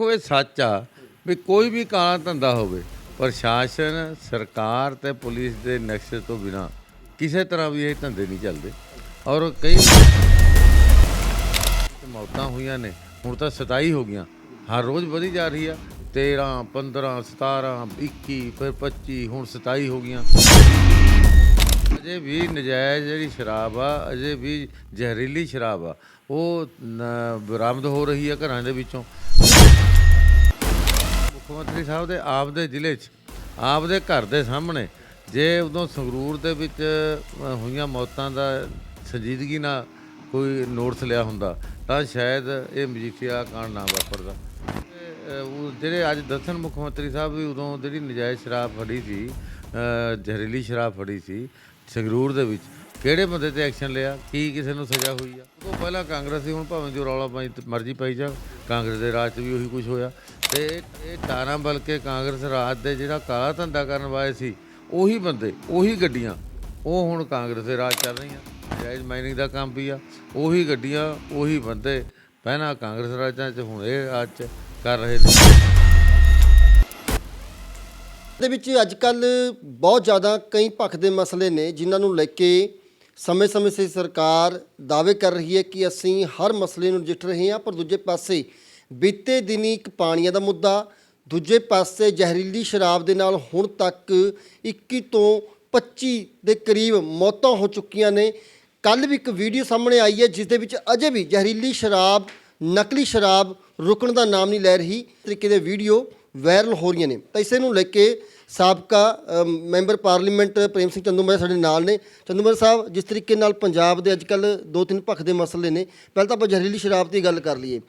ਦੇਖੋ ਇਹ ਸੱਚ ਆ ਵੀ ਕੋਈ ਵੀ ਕਾਲਾ ਧੰਦਾ ਹੋਵੇ, ਪ੍ਰਸ਼ਾਸਨ, ਸਰਕਾਰ ਤੇ ਪੁਲਿਸ ਦੇ ਨਕਸ਼ੇ ਤੋਂ ਬਿਨਾ ਕਿਸੇ ਤਰ੍ਹਾਂ ਵੀ ਇਹ ਧੰਦੇ ਨਹੀਂ ਚੱਲਦੇ। ਔਰ ਕਈ ਮੌਤਾਂ ਹੋਈਆਂ ਨੇ, ਹੁਣ ਤਾਂ 27 ਹੋ ਗਈਆਂ। ਹਰ ਰੋਜ਼ ਵਧੀ ਜਾ ਰਹੀ ਆ 13 15 17 21 ਫਿਰ 25 ਹੁਣ 27 ਹੋ ਗਈਆਂ। ਅਜੇ ਵੀ ਨਜਾਇਜ਼ ਜਿਹੜੀ ਸ਼ਰਾਬ ਆ, ਅਜੇ ਵੀ ਜ਼ਹਿਰੀਲੀ ਸ਼ਰਾਬ ਆ, ਉਹ ਬਰਾਮਦ ਹੋ ਰਹੀ ਆ ਘਰਾਂ ਦੇ ਵਿੱਚੋਂ। ਮੰਤਰੀ ਸਾਹਿਬ ਦੇ ਆਪ ਦੇ ਜ਼ਿਲ੍ਹੇ 'ਚ ਆਪ ਦੇ ਘਰ ਦੇ ਸਾਹਮਣੇ, ਜੇ ਉਦੋਂ ਸੰਗਰੂਰ ਦੇ ਵਿੱਚ ਹੋਈਆਂ ਮੌਤਾਂ ਦਾ ਸੰਜੀਦਗੀ ਨਾਲ ਕੋਈ ਨੋਟਸ ਲਿਆ ਹੁੰਦਾ, ਤਾਂ ਸ਼ਾਇਦ ਇਹ ਮਜੀਠੀਆ ਕਾਂਡ ਨਾ ਵਾਪਰਦਾ। ਉਹ ਜਿਹੜੇ ਅੱਜ ਦੱਸਣ ਮੁੱਖ ਮੰਤਰੀ ਸਾਹਿਬ ਵੀ ਉਦੋਂ ਜਿਹੜੀ ਨਜਾਇਜ਼ ਸ਼ਰਾਬ ਫੜੀ ਸੀ ਜ਼ਹਿਰੀਲੀ ਸ਼ਰਾਬ ਫੜੀ ਸੀ, ਸੰਗਰੂਰ ਦੇ ਵਿੱਚ, ਕਿਹੜੇ ਬੰਦੇ ਤੇ ਐਕਸ਼ਨ ਲਿਆ? ਕੀ ਕਿਸੇ ਨੂੰ ਸਜ਼ਾ ਹੋਈ ਆ? ਉਹ ਪਹਿਲਾਂ ਕਾਂਗਰਸ ਸੀ ਹੁਣ ਭਾਵੇਂ ਜੋ ਰੌਲਾ ਪਾਈ, ਮਰਜ਼ੀ ਪਾਈ ਜਾ ਕਾਂਗਰਸ ਦੇ ਰਾਜ 'ਚ ਵੀ ਉਹੀ ਕੁਝ ਹੋਇਆ। ਤੇ ਇਹ- ਇਹ ਬਲਕੇ ਕਾਂਗਰਸ ਰਾਜ ਦੇ ਜਿਹੜਾ ਕਾਲਾ ਧੰਦਾ ਕਰਨ ਵਾਲੇ ਸੀ, ਉਹੀ ਬੰਦੇ, ਉਹੀ ਗੱਡੀਆਂ, ਉਹ ਹੁਣ ਕਾਂਗਰਸ ਦੇ ਰਾਜ ਚੱਲ ਰਹੀਆਂ। ਜਾਇਜ਼ ਮਾਈਨਿੰਗ ਦਾ ਕੰਮ ਵੀ ਆ, ਉਹੀ ਗੱਡੀਆਂ, ਉਹੀ ਬੰਦੇ, ਪਹਿਲਾਂ ਕਾਂਗਰਸ ਰਾਜਾਂ 'ਚ, ਹੁਣ ਇਹ ਰਾਜ 'ਚ ਕਰ ਰਹੇ ਨੇ। ਦੇ ਵਿੱਚ ਅੱਜ ਕੱਲ ਬਹੁਤ ਜ਼ਿਆਦਾ ਕਈ ਪੱਖ ਦੇ ਮਸਲੇ ਨੇ, ਜਿਨ੍ਹਾਂ ਨੂੰ ਲੈ ਕੇ ਸਮੇਂ-ਸਮੇਂ ਸੇ ਸਰਕਾਰ ਦਾਅਵੇ ਕਰ ਰਹੀ ਹੈ ਕਿ ਅਸੀਂ ਹਰ ਮਸਲੇ ਨੂੰ ਨਜਿੱਠ ਰਹੇ ਹਾਂ, ਪਰ ਦੂਜੇ ਪਾਸੇ ਬੀਤੇ ਦਿਨੀ ਇੱਕ ਪਾਣੀਆਂ ਦਾ ਮੁੱਦਾ, ਦੂਜੇ ਪਾਸੇ ਜ਼ਹਿਰੀਲੀ ਸ਼ਰਾਬ ਦੇ ਨਾਲ ਹੁਣ ਤੱਕ 21 ਤੋਂ 25 ਦੇ ਕਰੀਬ ਮੌਤਾਂ ਹੋ ਚੁੱਕੀਆਂ ਨੇ। ਕੱਲ ਵੀ ਇੱਕ ਵੀਡੀਓ ਸਾਹਮਣੇ ਆਈ ਹੈ ਜਿਸ ਦੇ ਵਿੱਚ ਅਜੇ ਵੀ ਜ਼ਹਿਰੀਲੀ ਸ਼ਰਾਬ, ਨਕਲੀ ਸ਼ਰਾਬ ਰੁਕਣ ਦਾ ਨਾਮ ਨਹੀਂ ਲੈ ਰਹੀ। ਤਰੀਕੇ ਦੇ ਵੀਡੀਓ ਵਾਇਰਲ ਹੋ ਰਹੀਆਂ ਨੇ। ਤਾਂ ਇਸੇ ਨੂੰ ਲੈ ਕੇ ਸਾਬਕਾ ਮੈਂਬਰ ਪਾਰਲੀਮੈਂਟ ਪ੍ਰੇਮ ਸਿੰਘ ਚੰਦੂਮਾਜਰਾ ਸਾਡੇ ਨਾਲ ਨੇ। ਚੰਦੂਮਾਜਰਾ ਸਾਹਿਬ, ਜਿਸ ਤਰੀਕੇ ਨਾਲ ਪੰਜਾਬ ਦੇ ਅੱਜਕੱਲ ਦੋ ਤਿੰਨ ਪੱਖ ਦੇ ਮਸਲੇ ਨੇ, ਪਹਿਲਾਂ ਤਾਂ ਆਪਾਂ ਜ਼ਹਿਰੀਲੀ ਸ਼ਰਾਬ ਦੀ ਗੱਲ ਕਰ ਲਈਏ।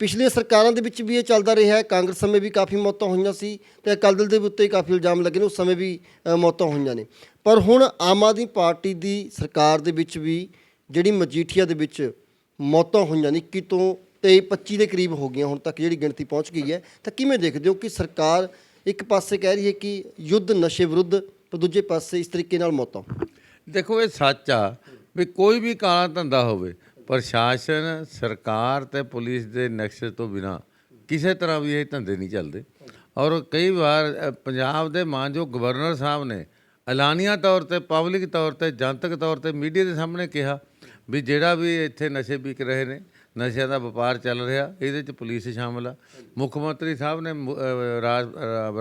ਪਿਛਲੀਆਂ ਸਰਕਾਰਾਂ ਦੇ ਵਿੱਚ ਵੀ ਇਹ ਚੱਲਦਾ ਰਿਹਾ ਹੈ। ਕਾਂਗਰਸ ਸਮੇਂ ਵੀ ਕਾਫੀ ਮੌਤਾਂ ਹੋਈਆਂ ਸੀ ਤੇ ਅਕਾਲੀ ਦਲ ਦੇ ਉੱਤੇ ਕਾਫੀ ਇਲਜ਼ਾਮ ਲੱਗੇ ਨੇ, ਉਸ ਸਮੇਂ ਵੀ ਮੌਤਾਂ ਹੋਈਆਂ ਨੇ। ਪਰ ਹੁਣ ਆਮ ਆਦਮੀ ਪਾਰਟੀ ਦੀ ਸਰਕਾਰ ਦੇ ਵਿੱਚ ਵੀ ਜਿਹੜੀ ਮਜੀਠੀਆ ਦੇ ਵਿੱਚ ਮੌਤਾਂ ਹੋਈਆਂ ਨੇ 21 ਤੋਂ ਤੇ 25 ਦੇ ਕਰੀਬ ਹੋ ਗਈਆਂ ਹੁਣ ਤੱਕ ਜਿਹੜੀ ਗਿਣਤੀ ਪਹੁੰਚ ਗਈ ਹੈ। ਤਾਂ ਕਿਵੇਂ ਦੇਖਦੇ ਹੋ ਕਿ ਸਰਕਾਰ ਇੱਕ ਪਾਸੇ ਕਹਿ ਰਹੀ ਹੈ ਕਿ ਯੁੱਧ ਨਸ਼ੇ ਵਿਰੁੱਧ ਪਰ ਦੂਜੇ ਪਾਸੇ ਇਸ ਤਰੀਕੇ ਨਾਲ ਮੌਤਾਂ? ਦੇਖੋ, ਇਹ ਸੱਚ ਆ ਵੀ ਕੋਈ ਵੀ ਕਾਲਾ ਧੰਦਾ ਹੋਵੇ ਪ੍ਰਸ਼ਾਸਨ, ਸਰਕਾਰ ਤੇ ਪੁਲਿਸ ਦੇ ਨਕਸ਼ੇ ਤੋਂ ਬਿਨਾ ਕਿਸੇ ਤਰ੍ਹਾਂ ਵੀ ਇਹ ਧੰਦੇ ਨਹੀਂ ਚੱਲਦੇ। ਔਰ ਕਈ ਵਾਰ ਪੰਜਾਬ ਦੇ ਮਾਨਯੋਗ ਗਵਰਨਰ ਸਾਹਿਬ ਨੇ ਐਲਾਨੀਆ ਤੌਰ ਤੇ, ਪਬਲਿਕ ਤੌਰ ਤੇ, ਜਨਤਕ ਤੌਰ ਤੇ ਮੀਡੀਆ ਦੇ ਸਾਹਮਣੇ ਕਿਹਾ ਵੀ ਜਿਹੜਾ ਵੀ ਇੱਥੇ ਨਸ਼ੇ ਵਿਕ ਰਹੇ ਨੇ, ਨਸ਼ਿਆਂ ਦਾ ਵਪਾਰ ਚੱਲ ਰਿਹਾ, ਇਹਦੇ ਚ ਪੁਲਿਸ ਸ਼ਾਮਲ ਆ। ਮੁੱਖ ਮੰਤਰੀ ਸਾਹਿਬ ਨੇ ਮੁ- ਰਾਜ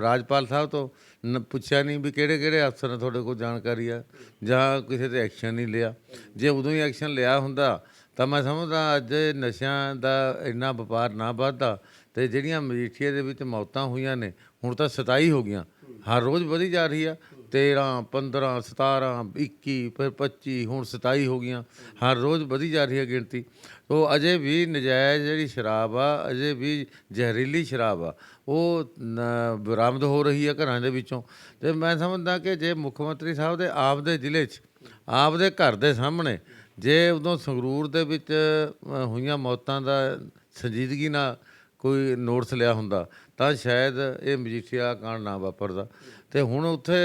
ਰਾਜਪਾਲ ਸਾਹਿਬ ਤੋਂ ਨ- ਪੁੱਛਿਆ ਨਹੀਂ ਵੀ ਕਿਹੜੇ ਕਿਹੜੇ ਅਫਸਰ ਨੇ ਤੁਹਾਡੇ ਕੋਲ ਜਾਣਕਾਰੀ ਆ, ਜਾਂ ਕਿਸੇ ਤੇ ਐਕਸ਼ਨ ਨਹੀਂ ਲਿਆ। ਜੇ ਉਦੋਂ ਹੀ ਐਕਸ਼ਨ ਲਿਆ ਹੁੰਦਾ ਤਾਂ ਮੈਂ ਸਮਝਦਾ ਅੱਜ ਨਸ਼ਿਆਂ ਦਾ ਇੰਨਾ ਵਪਾਰ ਨਾ ਵੱਧਦਾ ਤੇ ਜਿਹੜੀਆਂ ਮਜੀਠੀਏ ਦੇ ਵਿੱਚ ਮੌਤਾਂ ਹੋਈਆਂ ਨੇ, ਹੁਣ ਤਾਂ 27 ਹੋ ਗਈਆਂ। ਹਰ ਰੋਜ਼ ਵਧੀ ਜਾ ਰਹੀ ਆ। 13 15 17 21 ਫਿਰ 25 ਹੁਣ 27 ਹੋ ਗਈਆਂ। ਹਰ ਰੋਜ਼ ਵਧੀ ਜਾ ਰਹੀ ਹੈ ਗਿਣਤੀ। ਉਹ ਅਜੇ ਵੀ ਨਜਾਇਜ਼ ਜਿਹੜੀ ਸ਼ਰਾਬ ਆ, ਅਜੇ ਵੀ ਜ਼ਹਿਰੀਲੀ ਸ਼ਰਾਬ ਆ, ਉਹ ਬਰਾਮਦ ਹੋ ਰਹੀ ਹੈ ਘਰਾਂ ਦੇ ਵਿੱਚੋਂ। ਤੇ ਮੈਂ ਸਮਝਦਾ ਕਿ ਜੇ ਮੁੱਖ ਮੰਤਰੀ ਸਾਹਿਬ ਦੇ ਆਪ ਦੇ ਜ਼ਿਲ੍ਹੇ 'ਚ ਆਪ ਦੇ ਘਰ ਦੇ ਸਾਹਮਣੇ ਜੇ ਉਦੋਂ ਸੰਗਰੂਰ ਦੇ ਵਿੱਚ ਹੋਈਆਂ ਮੌਤਾਂ ਦਾ ਸੰਜੀਦਗੀ ਨਾਲ ਕੋਈ ਨੋਟਸ ਲਿਆ ਹੁੰਦਾ, ਤਾਂ ਸ਼ਾਇਦ ਇਹ ਮਜੀਠੀਆ ਕਾਂਡ ਨਾ ਵਾਪਰਦਾ। ਤੇ ਹੁਣ ਉੱਥੇ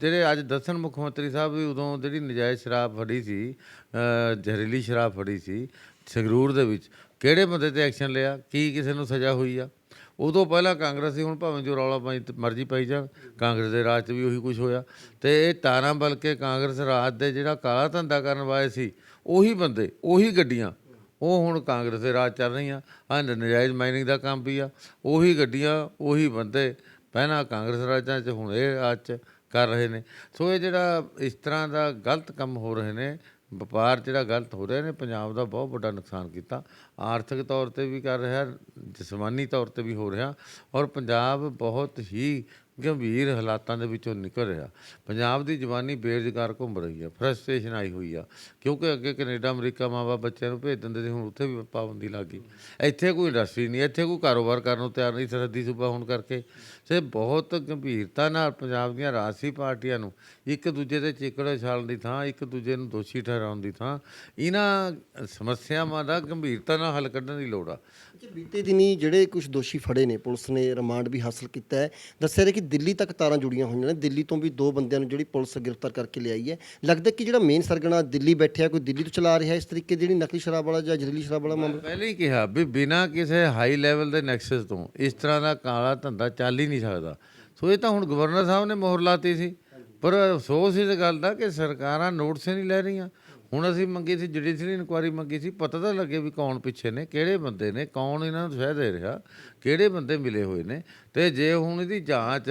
ਜਿਹੜੇ ਅੱਜ ਦੱਸਣ ਮੁੱਖ ਮੰਤਰੀ ਸਾਹਿਬ ਵੀ ਉਦੋਂ ਜਿਹੜੀ ਨਜਾਇਜ਼ ਸ਼ਰਾਬ ਫੜੀ ਸੀ ਜ਼ਹਿਰੀਲੀ ਸ਼ਰਾਬ ਫੜੀ ਸੀ ਸੰਗਰੂਰ ਦੇ ਵਿੱਚ, ਕਿਹੜੇ ਬੰਦੇ ਤੇ ਐਕਸ਼ਨ ਲਿਆ? ਕੀ ਕਿਸੇ ਨੂੰ ਸਜ਼ਾ ਹੋਈ ਆ? ਉਦੋਂ ਪਹਿਲਾਂ ਕਾਂਗਰਸੀ ਹੁਣ ਭਾਵੇਂ ਜੋ ਰੌਲਾ ਪਾਈ ਮਰਜ਼ੀ ਪਾਈ ਜਾਣ ਕਾਂਗਰਸ ਦੇ ਰਾਜ 'ਚ ਵੀ ਉਹੀ ਕੁਝ ਹੋਇਆ। ਤੇ ਇਹ ਤਾਰਾਂ ਬਲਕੇ ਕਾਂਗਰਸ ਰਾਜ ਦੇ ਜਿਹੜਾ ਕਾਲਾ ਧੰਦਾ ਕਰਨ ਵਾਲੇ ਸੀ, ਉਹੀ ਬੰਦੇ, ਉਹੀ ਗੱਡੀਆਂ, ਉਹ ਹੁਣ ਕਾਂਗਰਸ ਦੇ ਰਾਜ ਚੱਲ ਰਹੀਆਂ। ਆ ਨਜਾਇਜ਼ ਮਾਈਨਿੰਗ ਦਾ ਕੰਮ ਵੀ ਆ, ਉਹੀ ਗੱਡੀਆਂ, ਉਹੀ ਬੰਦੇ, ਪਹਿਲਾਂ ਕਾਂਗਰਸ ਰਾਜਾਂ 'ਚ, ਹੁਣ ਇਹ ਰਾਜ 'ਚ ਕਰ ਰਹੇ ਨੇ। ਸੋ ਇਹ ਜਿਹੜਾ ਇਸ ਤਰ੍ਹਾਂ ਦਾ ਗਲਤ ਕੰਮ ਹੋ ਰਹੇ ਨੇ, ਵਪਾਰ ਜਿਹੜਾ ਗਲਤ ਹੋ ਰਿਹਾ ਨੇ, ਪੰਜਾਬ ਦਾ ਬਹੁਤ ਵੱਡਾ ਨੁਕਸਾਨ ਕੀਤਾ। ਆਰਥਿਕ ਤੌਰ ਤੇ ਵੀ ਕਰ ਰਿਹਾ, ਜਿਸਮਾਨੀ ਤੌਰ ਤੇ ਵੀ ਹੋ ਰਿਹਾ। ਔਰ ਪੰਜਾਬ ਬਹੁਤ ਹੀ ਗੰਭੀਰ ਹਾਲਾਤਾਂ ਦੇ ਵਿੱਚੋਂ ਨਿਕਲ ਰਿਹਾ। ਪੰਜਾਬ ਦੀ ਜਵਾਨੀ ਬੇਰੁਜ਼ਗਾਰ ਘੁੰਮ ਰਹੀ ਹੈ ਫਰਸਟ੍ਰੇਸ਼ਨ ਆਈ ਹੋਈ ਆ, ਕਿਉਂਕਿ ਅੱਗੇ ਕੈਨੇਡਾ, ਅਮਰੀਕਾ ਮਾਵਾ ਬੱਚਿਆਂ ਨੂੰ ਭੇਜ ਦਿੰਦੇ ਸੀ, ਹੁਣ ਉੱਥੇ ਵੀ ਪਾਬੰਦੀ ਲੱਗ ਗਈ। ਇੱਥੇ ਕੋਈ ਇੰਡਸਟਰੀ ਨਹੀਂ, ਇੱਥੇ ਕੋਈ ਕਾਰੋਬਾਰ ਕਰਨ ਨੂੰ ਤਿਆਰ ਨਹੀਂ, ਸਰਹੱਦੀ ਸੂਬਾ ਹੋਣ ਕਰਕੇ। ਤੇ ਬਹੁਤ ਗੰਭੀਰਤਾ ਨਾਲ ਪੰਜਾਬ ਦੀਆਂ ਰਾਜਸੀ ਪਾਰਟੀਆਂ ਨੂੰ ਇੱਕ ਦੂਜੇ ਦੇ ਚਿੱਕੜ ਛਾਲਣ ਦੀ ਥਾਂ, ਇੱਕ ਦੂਜੇ ਨੂੰ ਦੋਸ਼ੀ ਠਹਿਰਾਉਣ ਦੀ ਥਾਂ, ਇਹਨਾਂ ਸਮੱਸਿਆਵਾਂ ਦਾ ਗੰਭੀਰਤਾ ਨਾਲ ਹੱਲ ਕੱਢਣ ਦੀ ਲੋੜ ਆ। ਬੀਤੇ ਦਿਨੀ ਜਿਹੜੇ ਕੁਝ ਦੋਸ਼ੀ ਫੜੇ ਨੇ, ਪੁਲਿਸ ਨੇ ਰਿਮਾਂਡ ਵੀ ਹਾਸਲ ਕੀਤਾ ਹੈ। ਦੱਸਿਆ ਰਿਹਾ ਕਿ ਦਿੱਲੀ ਤੱਕ ਤਾਰਾਂ ਜੁੜੀਆਂ ਹੋਈਆਂ ਨੇ। ਦਿੱਲੀ ਤੋਂ ਵੀ ਦੋ ਬੰਦਿਆਂ ਨੂੰ ਜਿਹੜੀ ਪੁਲਿਸ ਗ੍ਰਿਫਤਾਰ ਕਰਕੇ ਲਿਆਈ ਹੈ। ਲੱਗਦਾ ਕਿ ਜਿਹੜਾ ਮੇਨ ਸਰਗਣਾ ਦਿੱਲੀ ਬੈਠਿਆ, ਕੋਈ ਦਿੱਲੀ ਤੋਂ ਚਲਾ ਰਿਹਾ ਇਸ ਤਰੀਕੇ ਜਿਹੜੀ ਨਕਲੀ ਸ਼ਰਾਬ ਵਾਲਾ ਜਾਂ ਜ਼ਹਿਰੀਲੀ ਸ਼ਰਾਬ ਵਾਲਾ ਮਾਮਲਾ? ਪਹਿਲੇ ਹੀ ਕਿਹਾ ਵੀ ਬਿਨਾਂ ਕਿਸੇ ਹਾਈ ਲੈਵਲ ਦੇ ਨੈਕਸਸ ਤੋਂ ਇਸ ਤਰ੍ਹਾਂ ਦਾ ਕਾਲਾ ਧੰਦਾ ਚੱਲ ਹੀ ਨਹੀਂ ਸਕਦਾ। ਸੋ ਇਹ ਤਾਂ ਹੁਣ ਗਵਰਨਰ ਸਾਹਿਬ ਨੇ ਮੋਹਰ ਲਾਤੀ ਸੀ। ਪਰ ਅਫਸੋਸ ਇਸ ਗੱਲ ਦਾ ਕਿ ਸਰਕਾਰਾਂ ਨੋਟਿਸ ਹੀ ਨਹੀਂ ਲੈ ਰਹੀਆਂ। ਹੁਣ ਅਸੀਂ ਮੰਗੀ ਸੀ ਜੁਡੀਸ਼ਰੀ ਇਨਕੁਆਰੀ ਮੰਗੀ ਸੀ ਪਤਾ ਤਾਂ ਲੱਗੇ ਵੀ ਕੌਣ ਪਿੱਛੇ ਨੇ ਕਿਹੜੇ ਬੰਦੇ ਨੇ ਕੌਣ ਇਹਨਾਂ ਨੂੰ ਸਹਿ ਦੇ ਰਿਹਾ ਕਿਹੜੇ ਬੰਦੇ ਮਿਲੇ ਹੋਏ ਨੇ। ਤੇ ਜੇ ਹੁਣ ਇਹਦੀ ਜਾਂਚ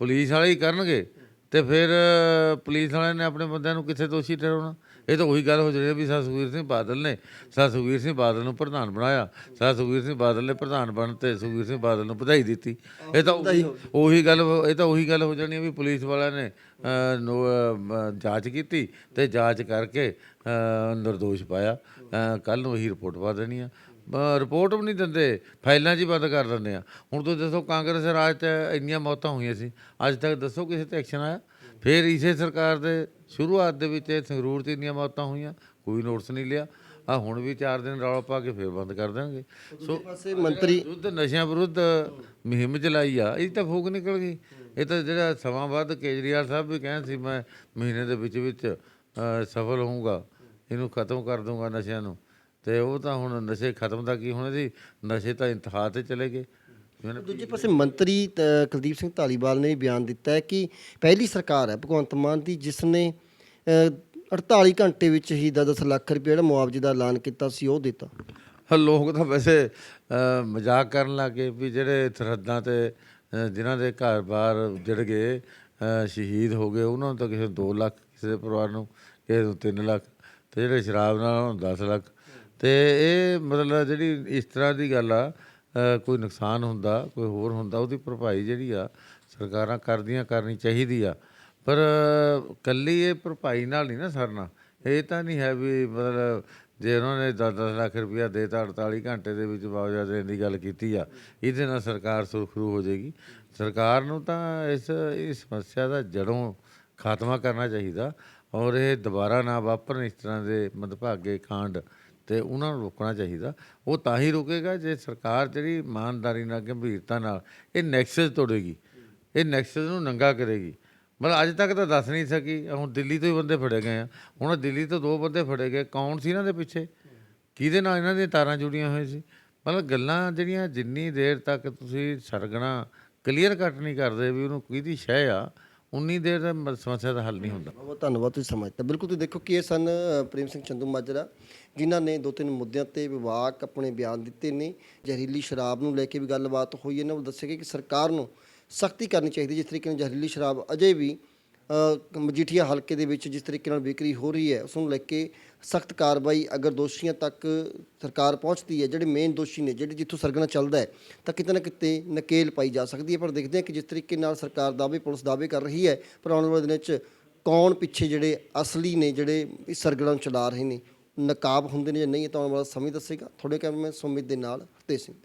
ਪੁਲਿਸ ਵਾਲੇ ਹੀ ਕਰਨਗੇ ਤੇ ਫਿਰ ਪੁਲਿਸ ਵਾਲਿਆਂ ਨੇ ਆਪਣੇ ਬੰਦਿਆਂ ਨੂੰ ਕਿੱਥੇ ਦੋਸ਼ੀ ਠਹਿਰਾਉਣਾ? ਇਹ ਤਾਂ ਉਹੀ ਗੱਲ ਹੋ ਜਾਣੀ ਹੈ ਵੀ ਸਰ ਸੁਖਬੀਰ ਸਿੰਘ ਬਾਦਲ ਨੇ ਸਰ ਸੁਖਬੀਰ ਸਿੰਘ ਬਾਦਲ ਨੂੰ ਪ੍ਰਧਾਨ ਬਣਾਇਆ ਸਰ ਸੁਖਬੀਰ ਸਿੰਘ ਬਾਦਲ ਨੇ ਪ੍ਰਧਾਨ ਬਣ ਤੇ ਸੁਖਬੀਰ ਸਿੰਘ ਬਾਦਲ ਨੂੰ ਵਧਾਈ ਦਿੱਤੀ। ਇਹ ਤਾਂ ਉਹੀ- ਗੱਲ ਇਹ ਤਾਂ ਉਹੀ ਗੱਲ ਹੋ ਜਾਣੀ ਹੈ ਵੀ ਪੁਲਿਸ ਵਾਲਿਆਂ ਨੇ ਜਾਂਚ ਕੀਤੀ ਤੇ ਜਾਂਚ ਕਰਕੇ ਨਿਰਦੋਸ਼ ਪਾਇਆ। ਕੱਲ ਨੂੰ ਇਹੀ ਰਿਪੋਰਟ ਪਾ ਦੇਣੀ ਆ। ਰਿਪੋਰਟ ਵੀ ਨਹੀਂ ਦਿੰਦੇ। ਫਾਈਲਾਂ 'ਚ ਹੀ ਬੰਦ ਕਰ ਦਿੰਦੇ ਆ। ਹੁਣ ਤੁਸੀਂ ਦੱਸੋ ਕਾਂਗਰਸ ਰਾਜ 'ਚ ਇੰਨੀਆਂ ਮੌਤਾਂ ਹੋਈਆਂ ਸੀ। ਅੱਜ ਤੱਕ ਦੱਸੋ ਕਿਸੇ ਤੇ ਐਕਸ਼ਨ ਆਇਆ? ਫਿਰ ਇਸੇ ਸਰਕਾਰ ਦੇ ਸ਼ੁਰੂਆਤ ਦੇ ਵਿੱਚ ਇਹ ਸੰਗਰੂਰ 'ਚ ਇੰਨੀਆਂ ਮੌਤਾਂ ਹੋਈਆਂ। ਕੋਈ ਨੋਟਿਸ ਨਹੀਂ ਲਿਆ। ਆ ਹੁਣ ਵੀ 4 ਦਿਨ ਰੌਲਾ ਪਾ ਕੇ ਫਿਰ ਬੰਦ ਕਰ ਦੇਣਗੇ ਸੋ ਪਾਸੇ ਮੰਤਰੀ ਵਿਰੁੱਧ ਨਸ਼ਿਆਂ ਵਿਰੁੱਧ ਮੁਹਿੰਮ ਚਲਾਈ ਆ। ਇਹ ਤਾਂ ਫੂਕ ਨਿਕਲ ਗਈ। ਇਹ ਤਾਂ ਜਿਹੜਾ ਸਮਾਂ ਬਾਅਦ ਕੇਜਰੀਵਾਲ ਸਾਹਿਬ ਵੀ ਕਹਿੰਦੇ ਸੀ ਮੈਂ ਮਹੀਨੇ ਦੇ ਵਿੱਚ ਵਿੱਚ ਸਫਲ ਹੋਊਂਗਾ। ਇਹਨੂੰ ਖਤਮ ਕਰ ਦੂੰਗਾ ਨਸ਼ਿਆਂ ਨੂੰ। ਤੇ ਉਹ ਤਾਂ ਹੁਣ ਨਸ਼ੇ ਖਤਮ ਦਾ ਕੀ ਹੋਣਾ ਸੀ? ਨਸ਼ੇ ਤਾਂ ਇੰਤਹਾ ਤੇ ਚਲੇ ਗਏ। ਦੂਜੇ ਪਾਸੇ ਮੰਤਰੀ ਕੁਲਦੀਪ ਸਿੰਘ ਧਾਲੀਵਾਲ ਨੇ ਬਿਆਨ ਦਿੱਤਾ ਹੈ ਕਿ ਪਹਿਲੀ ਸਰਕਾਰ ਹੈ ਭਗਵੰਤ ਮਾਨ ਦੀ ਜਿਸ ਨੇ ਅ, 48 ਘੰਟੇ ਵਿੱਚ ਹੀ 10 ਲੱਖ ਰੁਪਏ ਜਿਹੜਾ ਮੁਆਵਜ਼ੇ ਦਾ ਐਲਾਨ ਕੀਤਾ ਸੀ ਉਹ ਦਿੱਤਾ। ਹਾਂ, ਲੋਕ ਤਾਂ ਵੈਸੇ ਮਜ਼ਾਕ ਕਰਨ ਲੱਗੇ ਵੀ ਜਿਹੜੇ ਸਰਹੱਦਾਂ ਤੇ ਜਿਨ੍ਹਾਂ ਦੇ ਘਰ-ਬਾਰ ਜੜ ਗਏ ਸ਼ਹੀਦ ਹੋ ਗਏ ਉਹਨਾਂ ਨੂੰ ਤਾਂ ਕਿਸੇ ਨੂੰ 2 ਲੱਖ ਕਿਸੇ ਪਰਿਵਾਰ ਨੂੰ ਕਿਸੇ ਨੂੰ 3 ਲੱਖ। ਤੇ ਜਿਹੜੇ ਸ਼ਰਾਬ ਨਾਲ ਉਹਨਾਂ ਨੂੰ 10 ਲੱਖ। ਤੇ ਇਹ ਮਤਲਬ ਜਿਹੜੀ ਇਸ ਤਰ੍ਹਾਂ ਦੀ ਗੱਲ ਆ ਕੋਈ ਨੁਕਸਾਨ ਹੁੰਦਾ, ਕੋਈ ਹੋਰ ਹੁੰਦਾ, ਉਹਦੀ ਭਰਪਾਈ ਜਿਹੜੀ ਆ, ਸਰਕਾਰਾਂ ਕਰਦੀਆਂ ਕਰਨੀ ਚਾਹੀਦੀ ਆ। ਪਰ ਕੱਲੀ ਇਹ ਭਰਪਾਈ ਨਾਲ ਨਹੀਂ ਨਾ ਸਰਨਾ। ਇਹ ਤਾਂ ਨਹੀਂ ਹੈ ਵੀ ਮਤਲਬ ਜੇ ਉਹਨਾਂ ਨੇ 10-10 ਲੱਖ ਰੁਪਇਆ ਦੇਤਾ 48 ਘੰਟੇ ਦੇ ਵਿੱਚ ਮੁਆਵਜ਼ਾ ਦੇਣ ਦੀ ਗੱਲ ਕੀਤੀ ਆ, ਇਹਦੇ ਨਾਲ ਸਰਕਾਰ ਸੁਰਖਰੂ ਹੋ ਜਾਏਗੀ। ਸਰਕਾਰ ਨੂੰ ਤਾਂ ਇਸ ਇਸ ਸਮੱਸਿਆ ਦਾ ਜੜੋਂ ਖਾਤਮਾ ਕਰਨਾ ਚਾਹੀਦਾ। ਔਰ ਇਹ ਦੁਬਾਰਾ ਨਾ ਵਾਪਰਨ, ਇਸ ਤਰ੍ਹਾਂ ਦੇ ਮੰਦਭਾਗੇ ਕਾਂਡ ਤੇ ਉਹਨਾਂ ਨੂੰ ਰੋਕਣਾ ਚਾਹੀਦਾ। ਉਹ ਤਾਂ ਹੀ ਰੁਕੇਗਾ ਜੇ ਸਰਕਾਰ ਜਿਹੜੀ ਇਮਾਨਦਾਰੀ ਨਾਲ, ਗੰਭੀਰਤਾ ਨਾਲ ਇਹ ਨੈਕਸਸ ਤੋੜੇਗੀ, ਇਹ ਨੈਕਸਸ ਨੂੰ ਨੰਗਾ ਕਰੇਗੀ। ਮਤਲਬ ਅੱਜ ਤੱਕ ਤਾਂ ਦੱਸ ਨਹੀਂ ਸਕੀ, ਹੁਣ ਦਿੱਲੀ ਤੋਂ ਹੀ ਬੰਦੇ ਫੜੇ ਗਏ ਆ। ਹੁਣ ਦਿੱਲੀ ਤੋਂ ਦੋ ਬੰਦੇ ਫੜੇ ਗਏ, ਕੌਣ ਸੀ ਇਹਨਾਂ ਦੇ ਪਿੱਛੇ? ਕਿਹਦੇ ਨਾਲ ਇਹਨਾਂ ਦੀਆਂ ਤਾਰਾਂ ਜੁੜੀਆਂ ਹੋਈਆਂ ਸੀ? ਮਤਲਬ ਗੱਲਾਂ ਜਿਹੜੀਆਂ ਜਿੰਨੀ ਦੇਰ ਤੱਕ ਤੁਸੀਂ ਸਰਗਣਾ ਕਲੀਅਰ ਕੱਟ ਨਹੀਂ ਕਰਦੇ ਵੀ ਉਹਨੂੰ ਕਿਹਦੀ ਸ਼ੈ ਆ ਉਨੀ ਦੇਰ ਦਾ ਮ- ਸਮੱਸਿਆ ਦਾ ਹੱਲ ਨਹੀਂ ਹੁੰਦਾ। ਬਹੁਤ ਬਹੁਤ ਧੰਨਵਾਦ ਤੁਸੀਂ ਸਮਾਂ ਬਿਲਕੁਲ ਤੁਸੀਂ ਦੇਖੋ ਕਿ ਇਹ ਸਨ ਅ, ਪ੍ਰੇਮ ਸਿੰਘ ਚੰਦੂ ਮਾਜਰਾ ਜਿਨ੍ਹਾਂ ਨੇ ਦੋ ਤਿੰਨ ਮੁੱਦਿਆਂ ਤੇ ਵਿਵਾਕ ਆਪਣੇ ਬਿਆਨ ਦਿੱਤੇ ਨੇ। ਜ਼ਹਿਰੀਲੀ ਸ਼ਰਾਬ ਨੂੰ ਲੈ ਕੇ ਵੀ ਗੱਲਬਾਤ ਹੋਈ ਇਹਨਾਂ ਨੂੰ ਦੱਸਿਆ ਗਿਆ ਕਿ ਸਰਕਾਰ ਨੂੰ ਸਖਤੀ ਕਰਨੀ ਚਾਹੀਦੀ ਜਿਸ ਤਰੀਕੇ ਨਾਲ ਜ਼ਹਿਰੀਲੀ ਸ਼ਰਾਬ ਅਜੇ ਵੀ ਮਜੀਠੀਆ ਹਲਕੇ ਦੇ ਵਿੱਚ ਜਿਸ ਤਰੀਕੇ ਨਾਲ ਵਿਕਰੀ ਹੋ ਰਹੀ ਹੈ ਉਸ ਨੂੰ ਲੈ ਕੇ ਸਖਤ ਕਾਰਵਾਈ ਅਗਰ ਦੋਸ਼ੀਆਂ ਤੱਕ ਸਰਕਾਰ ਪਹੁੰਚਦੀ ਹੈ, ਜਿਹੜੇ ਮੇਨ ਦੋਸ਼ੀ ਨੇ, ਜਿਹੜੇ ਜਿੱਥੋਂ ਸਰਗਣਾ ਚੱਲਦਾ ਹੈ, ਤਾਂ ਕਿਤੇ ਨਾ ਕਿਤੇ ਨਕੇਲ ਪਾਈ ਜਾ ਸਕਦੀ ਹੈ। ਪਰ ਦੇਖਦੇ ਹਾਂ ਕਿ ਜਿਸ ਤਰੀਕੇ ਨਾਲ ਸਰਕਾਰ ਦਾਅਵੇ, ਪੁਲਿਸ ਦਾਅਵੇ ਕਰ ਰਹੀ ਹੈ, ਪਰ ਆਉਣ ਵਾਲੇ ਦਿਨਾਂ 'ਚ ਕੌਣ ਪਿੱਛੇ ਜਿਹੜੇ ਅਸਲੀ ਨੇ, ਜਿਹੜੇ ਇਸ ਸਰਗਣਾ ਨੂੰ ਚਲਾ ਰਹੇ ਨੇ ਨਕਾਬ ਹੁੰਦੇ ਨੇ ਜਾਂ ਨਹੀਂ, ਇਹ ਤਾਂ ਆਉਣ ਵਾਲਾ ਸਮੇਂ ਦੱਸੇਗਾ। ਤੁਹਾਡੇ ਕੈਮਰਾਮੈਨ ਸੁਮਿਤ ਦੇ ਨਾਲ ਹਰਤੇਜ ਸਿੰਘ।